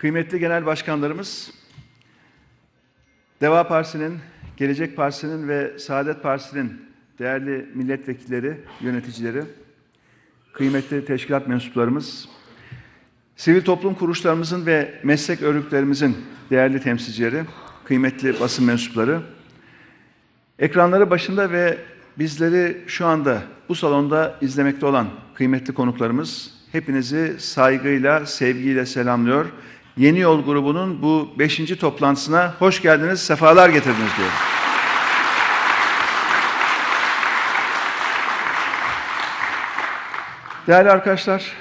Kıymetli genel başkanlarımız, Deva Partisi'nin, Gelecek Partisi'nin ve Saadet Partisi'nin değerli milletvekilleri, yöneticileri, kıymetli teşkilat mensuplarımız, sivil toplum kuruluşlarımızın ve meslek örgütlerimizin değerli temsilcileri, kıymetli basın mensupları, ekranları başında ve bizleri şu anda bu salonda izlemekte olan kıymetli konuklarımız, hepinizi saygıyla, sevgiyle selamlıyor. Yeni Yol grubunun bu beşinci toplantısına hoş geldiniz, sefalar getirdiniz diyorum. Değerli arkadaşlar,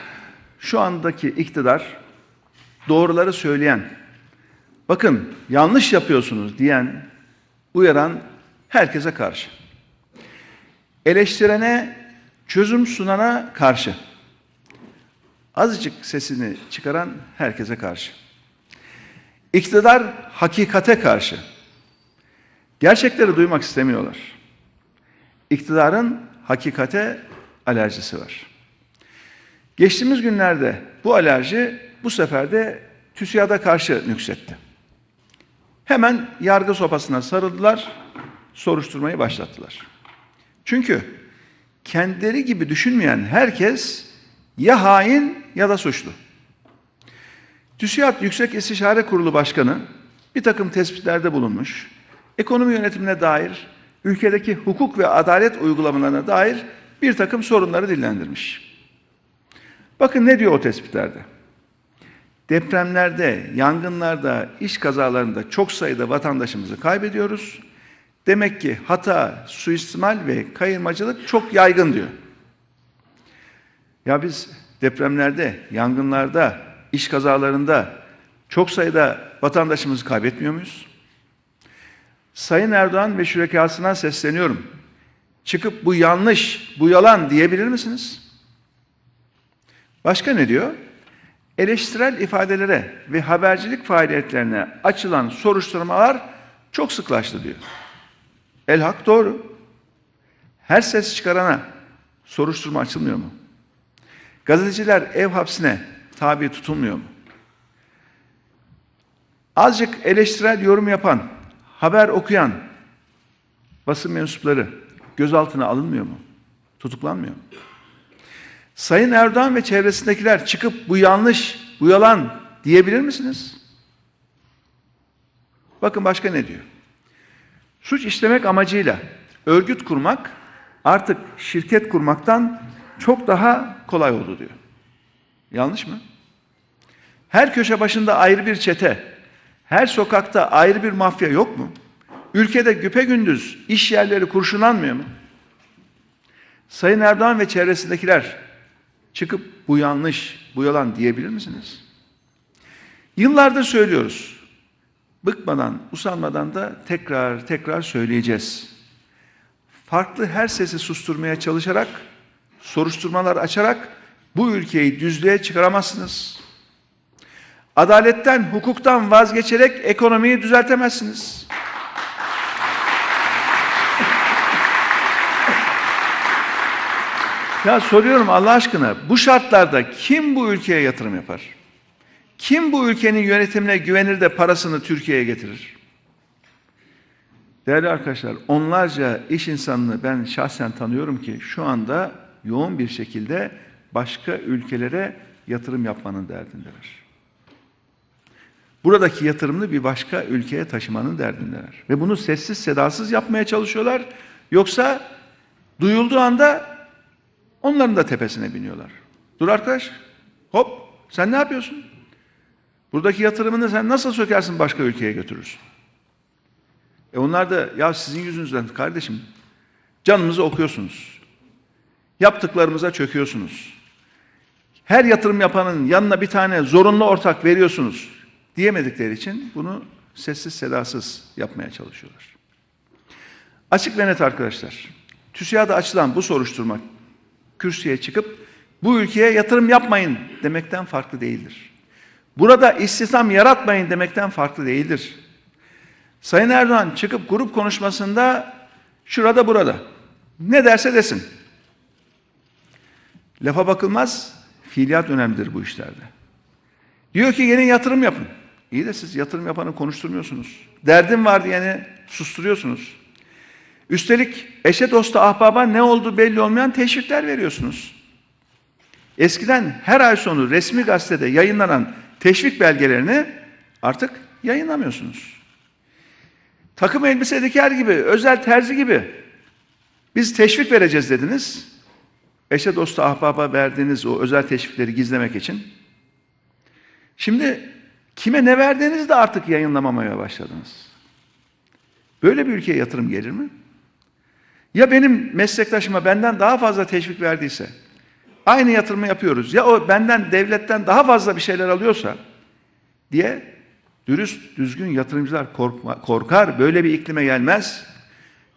şu andaki iktidar doğruları söyleyen, bakın yanlış yapıyorsunuz diyen, uyaran herkese karşı. Eleştirene, çözüm sunana karşı. Azıcık sesini çıkaran herkese karşı. İktidar hakikate karşı. Gerçekleri duymak istemiyorlar. İktidarın hakikate alerjisi var. Geçtiğimiz günlerde bu alerji bu sefer de TÜSİAD'a karşı nüksetti. Hemen yargı sopasına sarıldılar, soruşturmayı başlattılar. Çünkü kendileri gibi düşünmeyen herkes ya hain ya da suçlu. TÜSİAD Yüksek İstişare Kurulu Başkanı bir takım tespitlerde bulunmuş, ekonomi yönetimine dair, ülkedeki hukuk ve adalet uygulamalarına dair bir takım sorunları dillendirmiş. Bakın ne diyor o tespitlerde? Depremlerde, yangınlarda, iş kazalarında çok sayıda vatandaşımızı kaybediyoruz. Demek ki hata, suistimal ve kayırmacılık çok yaygın diyor. Ya biz depremlerde, yangınlarda, iş kazalarında çok sayıda vatandaşımızı kaybetmiyor muyuz? Sayın Erdoğan ve şürekasına sesleniyorum. Çıkıp bu yanlış, bu yalan diyebilir misiniz? Başka ne diyor? Eleştirel ifadelere ve habercilik faaliyetlerine açılan soruşturmalar çok sıklaştı diyor. El hak doğru. Her ses çıkarana soruşturma açılmıyor mu? Gazeteciler ev hapsine tabi tutulmuyor mu? Azıcık eleştirel yorum yapan, haber okuyan basın mensupları gözaltına alınmıyor mu? Tutuklanmıyor mu? Sayın Erdoğan ve çevresindekiler çıkıp bu yanlış, bu yalan diyebilir misiniz? Bakın başka ne diyor? Suç işlemek amacıyla örgüt kurmak artık şirket kurmaktan çok daha kolay oldu diyor. Yanlış mı? Her köşe başında ayrı bir çete, her sokakta ayrı bir mafya yok mu? Ülkede güpegündüz iş yerleri kurşunlanmıyor mu? Sayın Erdoğan ve çevresindekiler çıkıp bu yanlış, bu yalan diyebilir misiniz? Yıllardır söylüyoruz. Bıkmadan, usanmadan da tekrar tekrar söyleyeceğiz. Farklı her sesi susturmaya çalışarak, soruşturmalar açarak bu ülkeyi düzlüğe çıkaramazsınız. Adaletten, hukuktan vazgeçerek ekonomiyi düzeltemezsiniz. Ya soruyorum Allah aşkına bu şartlarda kim bu ülkeye yatırım yapar? Kim bu ülkenin yönetimine güvenir de parasını Türkiye'ye getirir? Değerli arkadaşlar, onlarca iş insanını ben şahsen tanıyorum ki şu anda yoğun bir şekilde başka ülkelere yatırım yapmanın derdindeler. Buradaki yatırımını bir başka ülkeye taşımanın derdindeler. Ve bunu sessiz sedasız yapmaya çalışıyorlar. Yoksa duyulduğu anda onların da tepesine biniyorlar. Dur arkadaş, hop sen ne yapıyorsun? Buradaki yatırımını sen nasıl sökersin başka ülkeye götürürsün? E onlar da ya sizin yüzünüzden kardeşim canımızı okuyorsunuz. Yaptıklarımıza çöküyorsunuz. Her yatırım yapanın yanına bir tane zorunlu ortak veriyorsunuz diyemedikleri için bunu sessiz sedasız yapmaya çalışıyorlar. Açık ve net arkadaşlar. TÜSİAD'a açılan bu soruşturma kürsüye çıkıp bu ülkeye yatırım yapmayın demekten farklı değildir. Burada istihdam yaratmayın demekten farklı değildir. Sayın Erdoğan çıkıp grup konuşmasında şurada burada ne derse desin. Lafa bakılmaz, fiiliyat önemlidir bu işlerde. Diyor ki yeni yatırım yapın. İyi de siz yatırım yapanı konuşturmuyorsunuz. Derdim var diyeni susturuyorsunuz. Üstelik eşe dosta ahbaba ne oldu belli olmayan teşvikler veriyorsunuz. Eskiden her ay sonu resmi gazetede yayınlanan teşvik belgelerini artık yayınlamıyorsunuz. Takım elbise diker gibi, özel terzi gibi biz teşvik vereceğiz dediniz. Eşe dosta ahbaba verdiğiniz o özel teşvikleri gizlemek için. Şimdi kime ne verdiğinizi de artık yayınlamamaya başladınız. Böyle bir ülkeye yatırım gelir mi? Ya benim meslektaşıma benden daha fazla teşvik verdiyse, aynı yatırımı yapıyoruz. Ya o benden, devletten daha fazla bir şeyler alıyorsa diye dürüst, düzgün yatırımcılar korkma, korkar. Böyle bir iklime gelmez.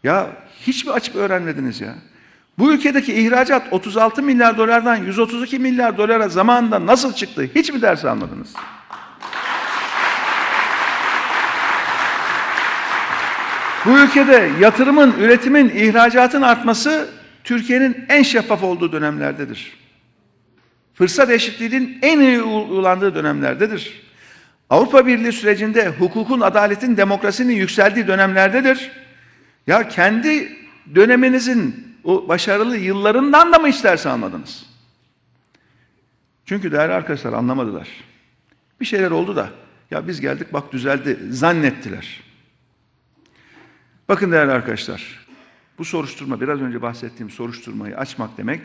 Ya hiç mi açıp öğrenmediniz ya? Bu ülkedeki ihracat 36 milyar dolardan 132 milyar dolara zamanında nasıl çıktı? Hiç mi ders almadınız? Bu ülkede yatırımın, üretimin, ihracatın artması Türkiye'nin en şeffaf olduğu dönemlerdedir. Fırsat eşitliğinin en iyi uygulandığı dönemlerdedir. Avrupa Birliği sürecinde hukukun, adaletin, demokrasinin yükseldiği dönemlerdedir. Ya kendi döneminizin o başarılı yıllarından da mı hiç ders almadınız? Çünkü değerli arkadaşlar anlamadılar. Bir şeyler oldu da ya biz geldik bak düzeldi zannettiler. Bakın değerli arkadaşlar, bu soruşturma, biraz önce bahsettiğim soruşturmayı açmak demek,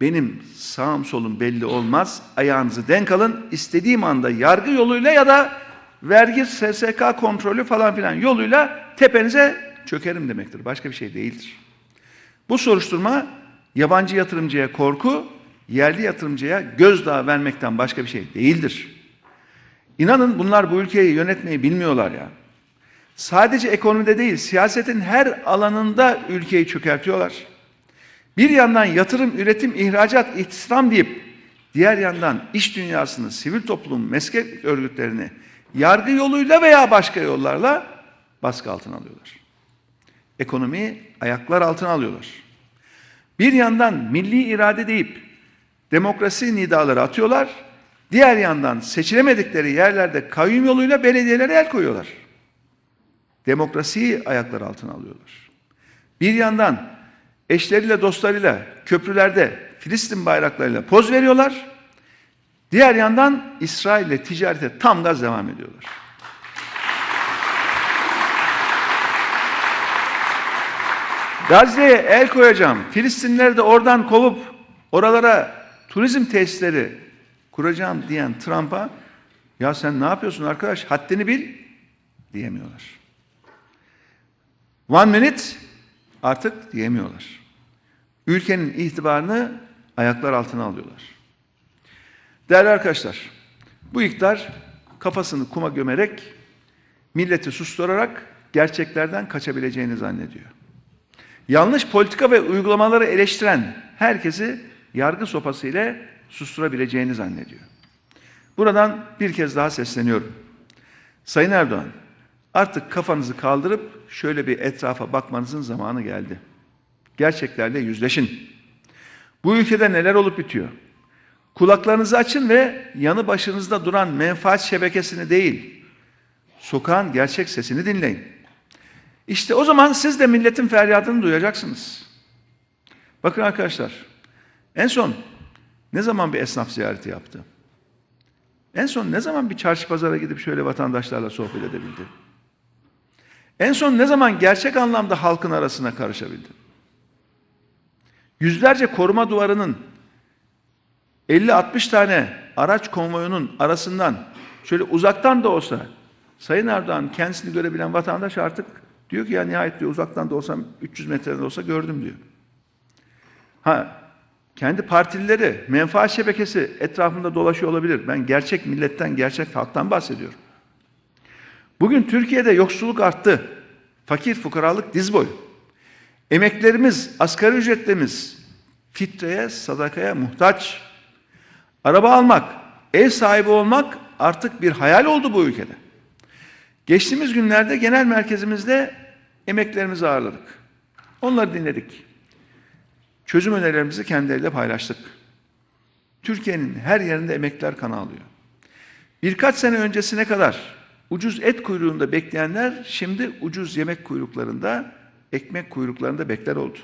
benim sağım solum belli olmaz, ayağınızı denk alın, istediğim anda yargı yoluyla ya da vergi, SSK kontrolü falan filan yoluyla tepenize çökerim demektir. Başka bir şey değildir. Bu soruşturma yabancı yatırımcıya korku, yerli yatırımcıya gözdağı vermekten başka bir şey değildir. İnanın bunlar bu ülkeyi yönetmeyi bilmiyorlar ya. Sadece ekonomide değil, siyasetin her alanında ülkeyi çökertiyorlar. Bir yandan yatırım, üretim, ihracat, istihdam deyip diğer yandan iş dünyasını, sivil toplum, meslek örgütlerini yargı yoluyla veya başka yollarla baskı altına alıyorlar. Ekonomiyi ayaklar altına alıyorlar. Bir yandan milli irade deyip demokrasi nidaları atıyorlar. Diğer yandan seçilemedikleri yerlerde kayyum yoluyla belediyelere el koyuyorlar demokrasiyi ayaklar altına alıyorlar. Bir yandan eşleriyle dostlarıyla köprülerde Filistin bayraklarıyla poz veriyorlar. Diğer yandan İsrail ile ticarete tam gaz devam ediyorlar. Gazze'ye el koyacağım. Filistinleri de oradan kovup oralara turizm tesisleri kuracağım diyen Trump'a ya sen ne yapıyorsun arkadaş haddini bil diyemiyorlar. One minute artık diyemiyorlar. Ülkenin itibarını ayaklar altına alıyorlar. Değerli arkadaşlar, bu iktidar kafasını kuma gömerek, milleti susturarak gerçeklerden kaçabileceğini zannediyor. Yanlış politika ve uygulamaları eleştiren herkesi yargı sopası ile susturabileceğini zannediyor. Buradan bir kez daha sesleniyorum. Sayın Erdoğan, Artık kafanızı kaldırıp şöyle bir etrafa bakmanızın zamanı geldi. Gerçeklerle yüzleşin. Bu ülkede neler olup bitiyor? Kulaklarınızı açın ve yanı başınızda duran menfaat şebekesini değil, sokağın gerçek sesini dinleyin. İşte o zaman siz de milletin feryadını duyacaksınız. Bakın arkadaşlar, en son ne zaman bir esnaf ziyareti yaptı? En son ne zaman bir çarşı pazara gidip şöyle vatandaşlarla sohbet edebildi? En son ne zaman gerçek anlamda halkın arasına karışabildi? Yüzlerce koruma duvarının 50-60 tane araç konvoyunun arasından şöyle uzaktan da olsa Sayın Erdoğan kendisini görebilen vatandaş artık diyor ki ya nihayet diyor uzaktan da olsam 300 metreden de olsa gördüm diyor. Ha kendi partilileri menfaat şebekesi etrafında dolaşıyor olabilir. Ben gerçek milletten, gerçek halktan bahsediyorum. Bugün Türkiye'de yoksulluk arttı. Fakir fukaralık diz boyu. Emeklerimiz, asgari ücretlerimiz fitreye, sadakaya muhtaç. Araba almak, ev sahibi olmak artık bir hayal oldu bu ülkede. Geçtiğimiz günlerde genel merkezimizde emeklerimizi ağırladık. Onları dinledik. Çözüm önerilerimizi kendileriyle paylaştık. Türkiye'nin her yerinde emekler kan alıyor. Birkaç sene öncesine kadar ucuz et kuyruğunda bekleyenler şimdi ucuz yemek kuyruklarında, ekmek kuyruklarında bekler oldu.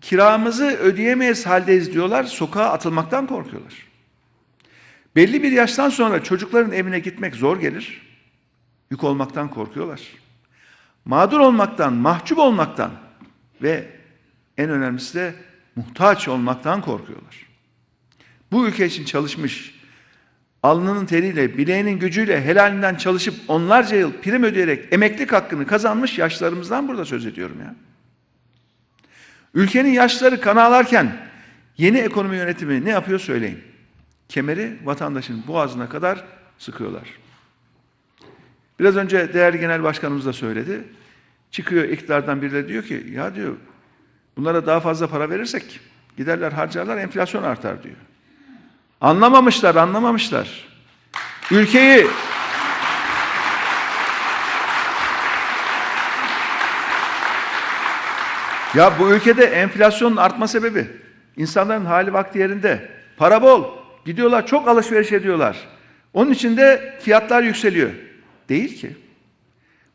Kiramızı ödeyemeyiz haldeyiz diyorlar, sokağa atılmaktan korkuyorlar. Belli bir yaştan sonra çocukların evine gitmek zor gelir, yük olmaktan korkuyorlar. Mağdur olmaktan, mahcup olmaktan ve en önemlisi de muhtaç olmaktan korkuyorlar. Bu ülke için çalışmış, alnının teriyle, bileğinin gücüyle helalinden çalışıp onlarca yıl prim ödeyerek emeklilik hakkını kazanmış yaşlarımızdan burada söz ediyorum ya. Ülkenin yaşları kan ağlarken yeni ekonomi yönetimi ne yapıyor söyleyin. Kemeri vatandaşın boğazına kadar sıkıyorlar. Biraz önce değerli genel başkanımız da söyledi. Çıkıyor iktidardan birileri diyor ki ya diyor bunlara daha fazla para verirsek giderler harcarlar enflasyon artar diyor. Anlamamışlar, anlamamışlar. Ülkeyi Ya bu ülkede enflasyonun artma sebebi insanların hali vakti yerinde. Para bol. Gidiyorlar çok alışveriş ediyorlar. Onun için de fiyatlar yükseliyor. Değil ki.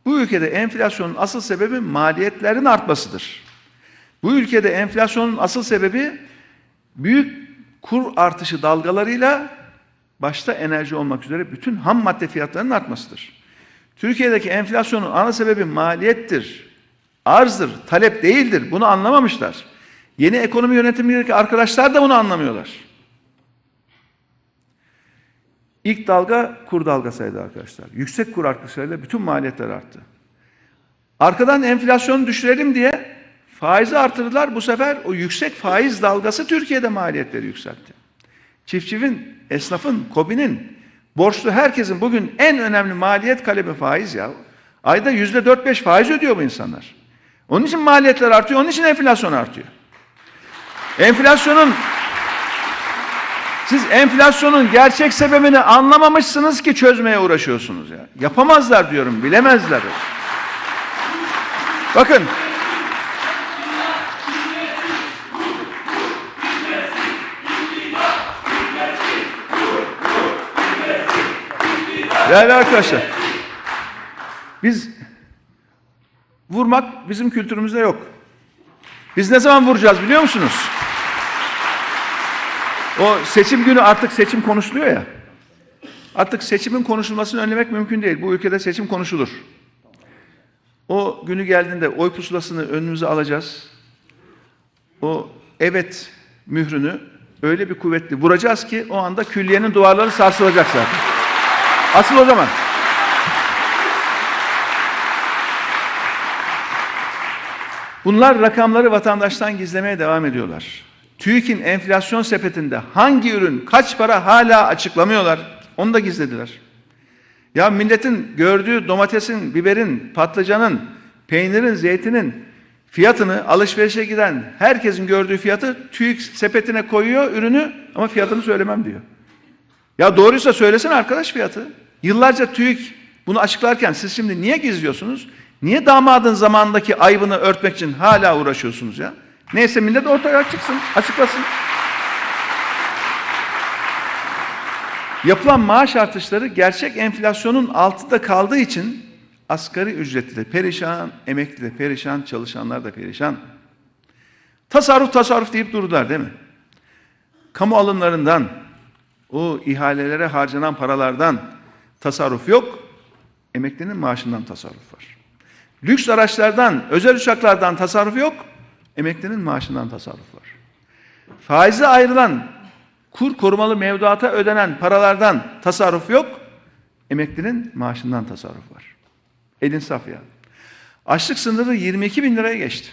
Bu ülkede enflasyonun asıl sebebi maliyetlerin artmasıdır. Bu ülkede enflasyonun asıl sebebi büyük kur artışı dalgalarıyla başta enerji olmak üzere bütün ham madde fiyatlarının artmasıdır. Türkiye'deki enflasyonun ana sebebi maliyettir, arzdır, talep değildir. Bunu anlamamışlar. Yeni ekonomi yönetimindeki arkadaşlar da bunu anlamıyorlar. İlk dalga kur dalgasıydı arkadaşlar. Yüksek kur artışlarıyla bütün maliyetler arttı. Arkadan enflasyonu düşürelim diye faizi artırdılar. Bu sefer o yüksek faiz dalgası Türkiye'de maliyetleri yükseltti. Çiftçinin, esnafın, kobinin, borçlu herkesin bugün en önemli maliyet kalemi faiz ya. Ayda yüzde dört beş faiz ödüyor bu insanlar. Onun için maliyetler artıyor, onun için enflasyon artıyor. Enflasyonun siz enflasyonun gerçek sebebini anlamamışsınız ki çözmeye uğraşıyorsunuz ya. Yapamazlar diyorum, bilemezler. Bakın. Değerli arkadaşlar. Biz vurmak bizim kültürümüzde yok. Biz ne zaman vuracağız biliyor musunuz? O seçim günü artık seçim konuşuluyor ya. Artık seçimin konuşulmasını önlemek mümkün değil. Bu ülkede seçim konuşulur. O günü geldiğinde oy pusulasını önümüze alacağız. O evet mührünü öyle bir kuvvetli vuracağız ki o anda külliyenin duvarları sarsılacak zaten. Asıl o zaman. Bunlar rakamları vatandaştan gizlemeye devam ediyorlar. TÜİK'in enflasyon sepetinde hangi ürün kaç para hala açıklamıyorlar. Onu da gizlediler. Ya milletin gördüğü domatesin, biberin, patlıcanın, peynirin, zeytinin fiyatını alışverişe giden herkesin gördüğü fiyatı TÜİK sepetine koyuyor ürünü ama fiyatını söylemem diyor. Ya doğruysa söylesin arkadaş fiyatı. Yıllarca TÜİK bunu açıklarken siz şimdi niye gizliyorsunuz? Niye damadın zamandaki aybını örtmek için hala uğraşıyorsunuz ya? Neyse millet ortaya çıksın, açıklasın. Yapılan maaş artışları gerçek enflasyonun altında kaldığı için asgari ücretli de perişan, emekli de perişan, çalışanlar da perişan. Tasarruf tasarruf deyip durdular değil mi? Kamu alımlarından, o ihalelere harcanan paralardan tasarruf yok, emeklinin maaşından tasarruf var. Lüks araçlardan, özel uçaklardan tasarruf yok, emeklinin maaşından tasarruf var. Faize ayrılan kur korumalı mevduata ödenen paralardan tasarruf yok, emeklinin maaşından tasarruf var. Elin saf ya. Açlık sınırı 22 bin liraya geçti.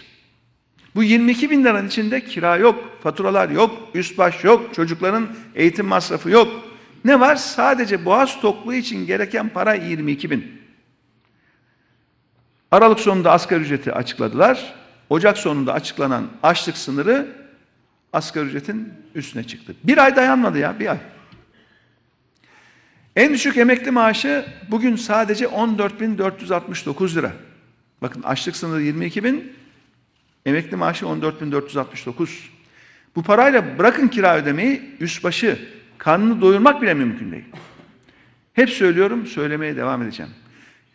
Bu 22 bin liranın içinde kira yok, faturalar yok, üst baş yok, çocukların eğitim masrafı yok. Ne var? Sadece boğaz tokluğu için gereken para 22 bin. Aralık sonunda asgari ücreti açıkladılar. Ocak sonunda açıklanan açlık sınırı asgari ücretin üstüne çıktı. Bir ay dayanmadı ya, bir ay. En düşük emekli maaşı bugün sadece 14.469 lira. Bakın açlık sınırı 22 bin, emekli maaşı 14.469. Bu parayla bırakın kira ödemeyi, üst başı, karnını doyurmak bile mümkün değil. Hep söylüyorum, söylemeye devam edeceğim.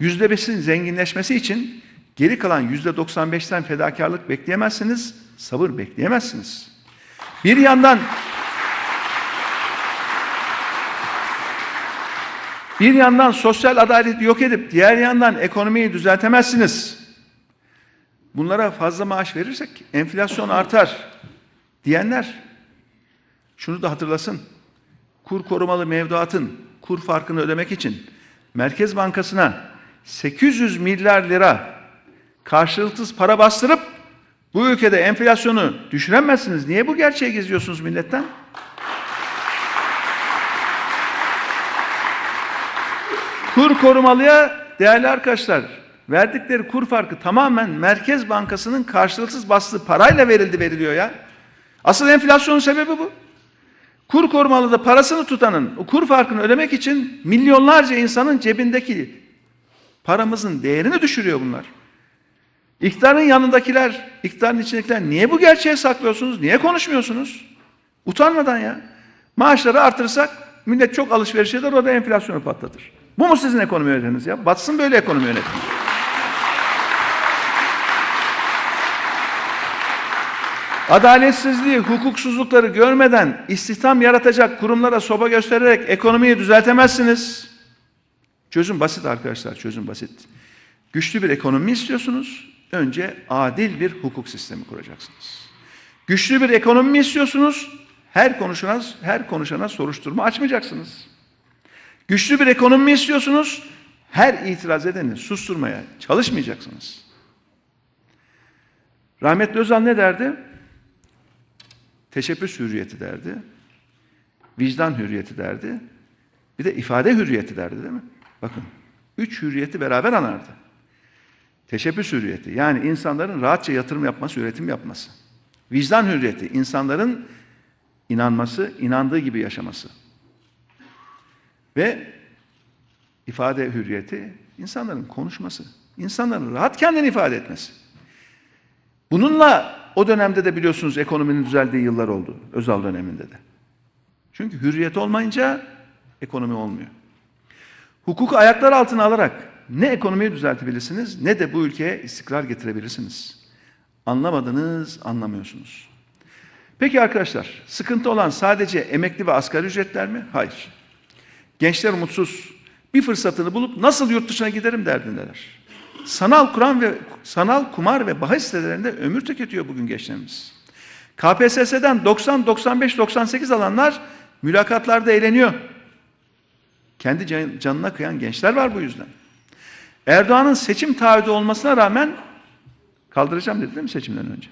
Yüzde beşin zenginleşmesi için geri kalan yüzde 95'ten fedakarlık bekleyemezsiniz, sabır bekleyemezsiniz. Bir yandan bir yandan sosyal adaleti yok edip diğer yandan ekonomiyi düzeltemezsiniz. Bunlara fazla maaş verirsek enflasyon artar diyenler şunu da hatırlasın. Kur korumalı mevduatın kur farkını ödemek için Merkez Bankası'na 800 milyar lira karşılıksız para bastırıp bu ülkede enflasyonu düşüremezsiniz. Niye bu gerçeği geziyorsunuz milletten? Kur korumalıya değerli arkadaşlar verdikleri kur farkı tamamen Merkez Bankası'nın karşılıksız bastığı parayla verildi veriliyor ya. Asıl enflasyonun sebebi bu. Kur korumalıda parasını tutanın o kur farkını ödemek için milyonlarca insanın cebindeki paramızın değerini düşürüyor bunlar. İktidarın yanındakiler, iktidarın içindekiler niye bu gerçeği saklıyorsunuz? Niye konuşmuyorsunuz? Utanmadan ya. Maaşları artırsak millet çok alışveriş eder o da enflasyonu patlatır. Bu mu sizin ekonomi yönetiminiz ya? Batsın böyle ekonomi yönetimi. Adaletsizliği, hukuksuzlukları görmeden istihdam yaratacak kurumlara soba göstererek ekonomiyi düzeltemezsiniz. Çözüm basit arkadaşlar, çözüm basit. Güçlü bir ekonomi istiyorsunuz, önce adil bir hukuk sistemi kuracaksınız. Güçlü bir ekonomi mi istiyorsunuz, her konuşana, her konuşana soruşturma açmayacaksınız. Güçlü bir ekonomi mi istiyorsunuz, her itiraz edeni susturmaya çalışmayacaksınız. Rahmetli Özal ne derdi? Teşebbüs hürriyeti derdi. Vicdan hürriyeti derdi. Bir de ifade hürriyeti derdi değil mi? Bakın. Üç hürriyeti beraber anardı. Teşebbüs hürriyeti yani insanların rahatça yatırım yapması, üretim yapması. Vicdan hürriyeti insanların inanması, inandığı gibi yaşaması. Ve ifade hürriyeti insanların konuşması, insanların rahat kendini ifade etmesi. Bununla o dönemde de biliyorsunuz ekonominin düzeldiği yıllar oldu. Özal döneminde de. Çünkü hürriyet olmayınca ekonomi olmuyor. Hukuku ayaklar altına alarak ne ekonomiyi düzeltebilirsiniz ne de bu ülkeye istikrar getirebilirsiniz. Anlamadınız, anlamıyorsunuz. Peki arkadaşlar, sıkıntı olan sadece emekli ve asgari ücretler mi? Hayır. Gençler umutsuz. Bir fırsatını bulup nasıl yurt dışına giderim derdindeler. Sanal kuran ve sanal kumar ve bahis sitelerinde ömür tüketiyor bugün gençlerimiz. KPSS'den 90, 95, 98 alanlar mülakatlarda eğleniyor. Kendi can- canına kıyan gençler var bu yüzden. Erdoğan'ın seçim taahhüdü olmasına rağmen kaldıracağım dedi değil mi seçimden önce?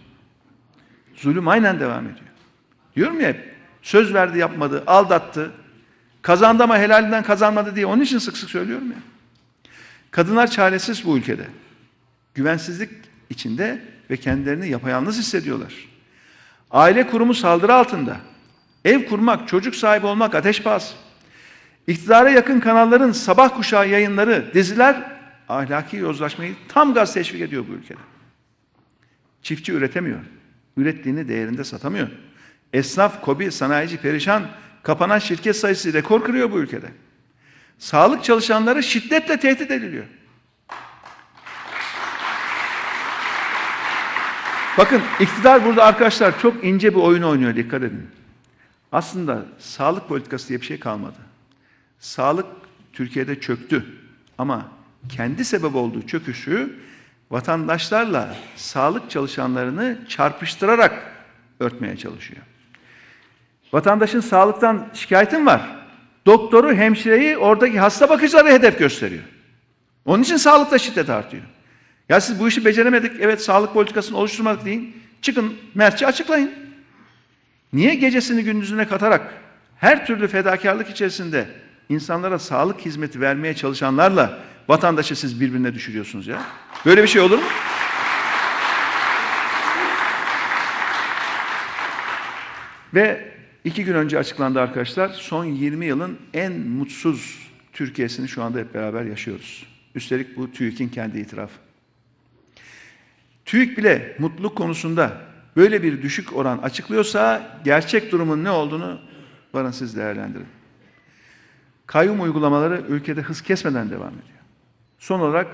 Zulüm aynen devam ediyor. Diyorum ya söz verdi yapmadı, aldattı. Kazandı ama helalinden kazanmadı diye onun için sık sık söylüyorum ya. Kadınlar çaresiz bu ülkede. Güvensizlik içinde ve kendilerini yapayalnız hissediyorlar. Aile kurumu saldırı altında. Ev kurmak, çocuk sahibi olmak ateş pahası. İktidara yakın kanalların sabah kuşağı yayınları, diziler ahlaki yozlaşmayı tam gaz teşvik ediyor bu ülkede. Çiftçi üretemiyor. Ürettiğini değerinde satamıyor. Esnaf, kobi, sanayici perişan. Kapanan şirket sayısı rekor kırıyor bu ülkede. Sağlık çalışanları şiddetle tehdit ediliyor. Bakın iktidar burada arkadaşlar çok ince bir oyun oynuyor dikkat edin. Aslında sağlık politikası diye bir şey kalmadı. Sağlık Türkiye'de çöktü ama kendi sebep olduğu çöküşü vatandaşlarla sağlık çalışanlarını çarpıştırarak örtmeye çalışıyor. Vatandaşın sağlıktan şikayetin var. Doktoru, hemşireyi, oradaki hasta bakıcıları hedef gösteriyor. Onun için sağlıkta şiddet artıyor. Ya siz bu işi beceremedik, evet sağlık politikasını oluşturmadık deyin. Çıkın mertçe açıklayın. Niye gecesini gündüzüne katarak her türlü fedakarlık içerisinde insanlara sağlık hizmeti vermeye çalışanlarla vatandaşı siz birbirine düşürüyorsunuz ya? Böyle bir şey olur mu? Ve iki gün önce açıklandı arkadaşlar. Son 20 yılın en mutsuz Türkiye'sini şu anda hep beraber yaşıyoruz. Üstelik bu TÜİK'in kendi itirafı. TÜİK bile mutluluk konusunda böyle bir düşük oran açıklıyorsa gerçek durumun ne olduğunu varın siz değerlendirin. Kayyum uygulamaları ülkede hız kesmeden devam ediyor. Son olarak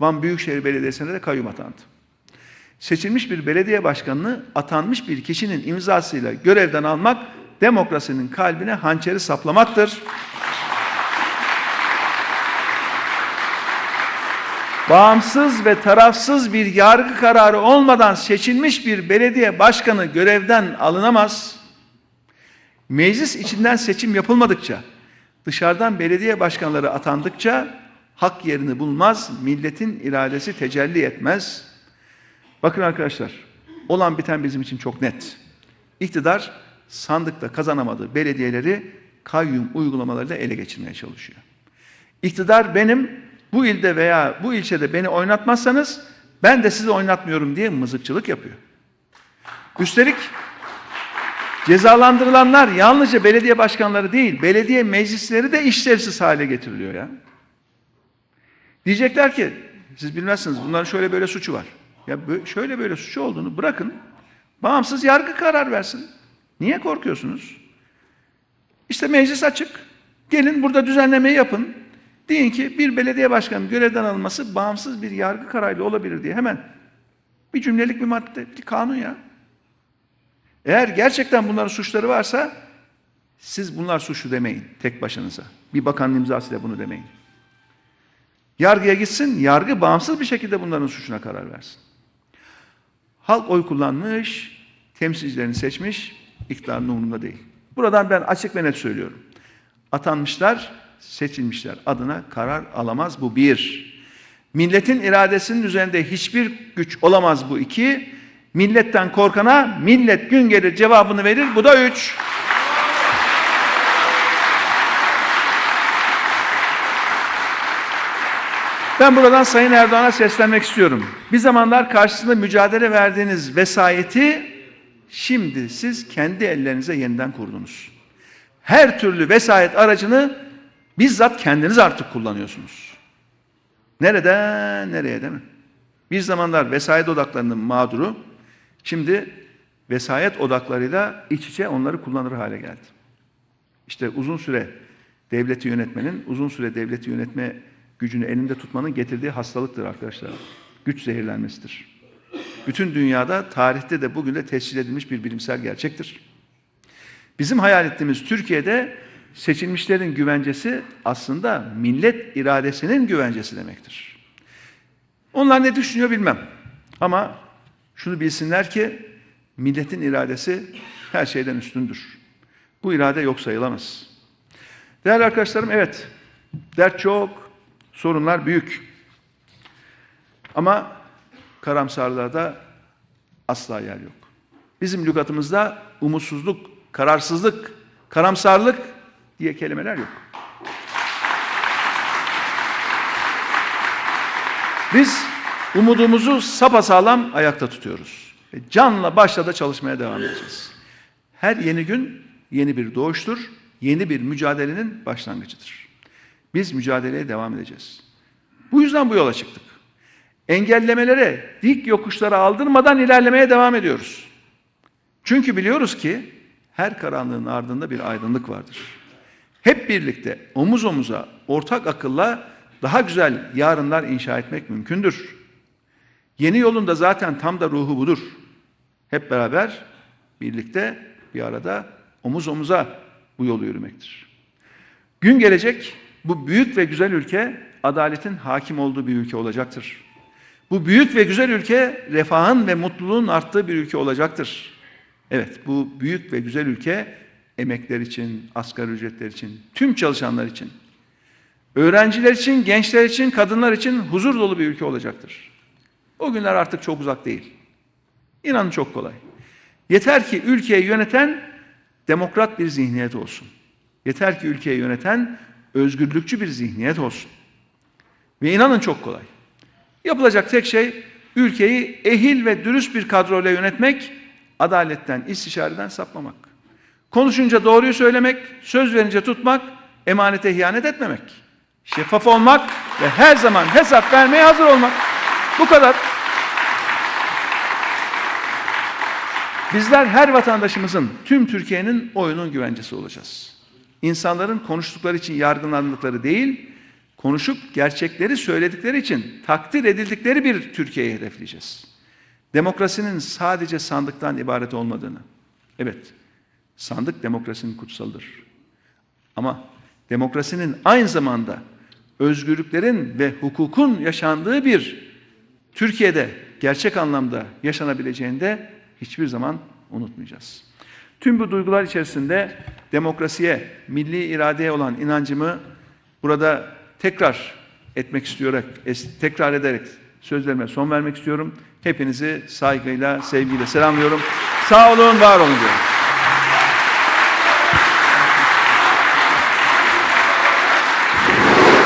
Van Büyükşehir Belediyesi'ne de kayyum atandı. Seçilmiş bir belediye başkanını atanmış bir kişinin imzasıyla görevden almak demokrasinin kalbine hançeri saplamaktır. Bağımsız ve tarafsız bir yargı kararı olmadan seçilmiş bir belediye başkanı görevden alınamaz. Meclis içinden seçim yapılmadıkça, dışarıdan belediye başkanları atandıkça hak yerini bulmaz, milletin iradesi tecelli etmez. Bakın arkadaşlar, olan biten bizim için çok net. İktidar sandıkta kazanamadığı belediyeleri kayyum uygulamalarıyla ele geçirmeye çalışıyor. İktidar benim bu ilde veya bu ilçede beni oynatmazsanız ben de sizi oynatmıyorum diye mızıkçılık yapıyor. Üstelik cezalandırılanlar yalnızca belediye başkanları değil, belediye meclisleri de işlevsiz hale getiriliyor ya. Diyecekler ki siz bilmezsiniz bunların şöyle böyle suçu var. Ya bö- şöyle böyle suçu olduğunu bırakın. Bağımsız yargı karar versin. Niye korkuyorsunuz? İşte meclis açık. Gelin burada düzenlemeyi yapın. Deyin ki bir belediye başkanı görevden alınması bağımsız bir yargı kararıyla olabilir diye hemen bir cümlelik bir madde, bir kanun ya. Eğer gerçekten bunların suçları varsa siz bunlar suçlu demeyin tek başınıza. Bir bakanın imzasıyla bunu demeyin. Yargıya gitsin, yargı bağımsız bir şekilde bunların suçuna karar versin. Halk oy kullanmış, temsilcilerini seçmiş, iktidarın umurunda değil. Buradan ben açık ve net söylüyorum. Atanmışlar, seçilmişler adına karar alamaz bu bir. Milletin iradesinin üzerinde hiçbir güç olamaz bu iki. Milletten korkana millet gün gelir cevabını verir bu da üç. Ben buradan Sayın Erdoğan'a seslenmek istiyorum. Bir zamanlar karşısında mücadele verdiğiniz vesayeti şimdi siz kendi ellerinize yeniden kurdunuz. Her türlü vesayet aracını bizzat kendiniz artık kullanıyorsunuz. Nereden nereye değil mi? Bir zamanlar vesayet odaklarının mağduru, şimdi vesayet odaklarıyla iç içe onları kullanır hale geldi. İşte uzun süre devleti yönetmenin, uzun süre devleti yönetme gücünü elinde tutmanın getirdiği hastalıktır arkadaşlar. Güç zehirlenmesidir. Bütün dünyada, tarihte de bugün de tescil edilmiş bir bilimsel gerçektir. Bizim hayal ettiğimiz Türkiye'de seçilmişlerin güvencesi aslında millet iradesinin güvencesi demektir. Onlar ne düşünüyor bilmem. Ama şunu bilsinler ki milletin iradesi her şeyden üstündür. Bu irade yok sayılamaz. Değerli arkadaşlarım evet dert çok, sorunlar büyük. Ama karamsarlığa da asla yer yok. Bizim lügatımızda umutsuzluk, kararsızlık, karamsarlık diye kelimeler yok. Biz umudumuzu sapasağlam ayakta tutuyoruz. Ve canla başla da çalışmaya devam edeceğiz. Her yeni gün yeni bir doğuştur, yeni bir mücadelenin başlangıcıdır. Biz mücadeleye devam edeceğiz. Bu yüzden bu yola çıktık. Engellemelere, dik yokuşlara aldırmadan ilerlemeye devam ediyoruz. Çünkü biliyoruz ki her karanlığın ardında bir aydınlık vardır. Hep birlikte omuz omuza, ortak akılla daha güzel yarınlar inşa etmek mümkündür. Yeni yolun da zaten tam da ruhu budur. Hep beraber birlikte bir arada omuz omuza bu yolu yürümektir. Gün gelecek bu büyük ve güzel ülke adaletin hakim olduğu bir ülke olacaktır. Bu büyük ve güzel ülke refahın ve mutluluğun arttığı bir ülke olacaktır. Evet bu büyük ve güzel ülke emekler için, asgari ücretler için, tüm çalışanlar için, öğrenciler için, gençler için, kadınlar için huzur dolu bir ülke olacaktır. O günler artık çok uzak değil. İnanın çok kolay. Yeter ki ülkeyi yöneten demokrat bir zihniyet olsun. Yeter ki ülkeyi yöneten özgürlükçü bir zihniyet olsun. Ve inanın çok kolay. Yapılacak tek şey ülkeyi ehil ve dürüst bir kadroyla yönetmek, adaletten, istişareden sapmamak. Konuşunca doğruyu söylemek, söz verince tutmak, emanete ihanet etmemek. Şeffaf olmak ve her zaman hesap vermeye hazır olmak. Bu kadar. Bizler her vatandaşımızın, tüm Türkiye'nin oyunun güvencesi olacağız. İnsanların konuştukları için yargılandıkları değil, konuşup gerçekleri söyledikleri için takdir edildikleri bir Türkiye'yi hedefleyeceğiz. Demokrasinin sadece sandıktan ibaret olmadığını, evet, sandık demokrasinin kutsalıdır. Ama demokrasinin aynı zamanda özgürlüklerin ve hukukun yaşandığı bir Türkiye'de gerçek anlamda yaşanabileceğini de hiçbir zaman unutmayacağız. Tüm bu duygular içerisinde demokrasiye, milli iradeye olan inancımı burada tekrar etmek istiyorum, es- tekrar ederek sözlerime son vermek istiyorum. Hepinizi saygıyla, sevgiyle selamlıyorum. Sağ olun, var olun diyorum.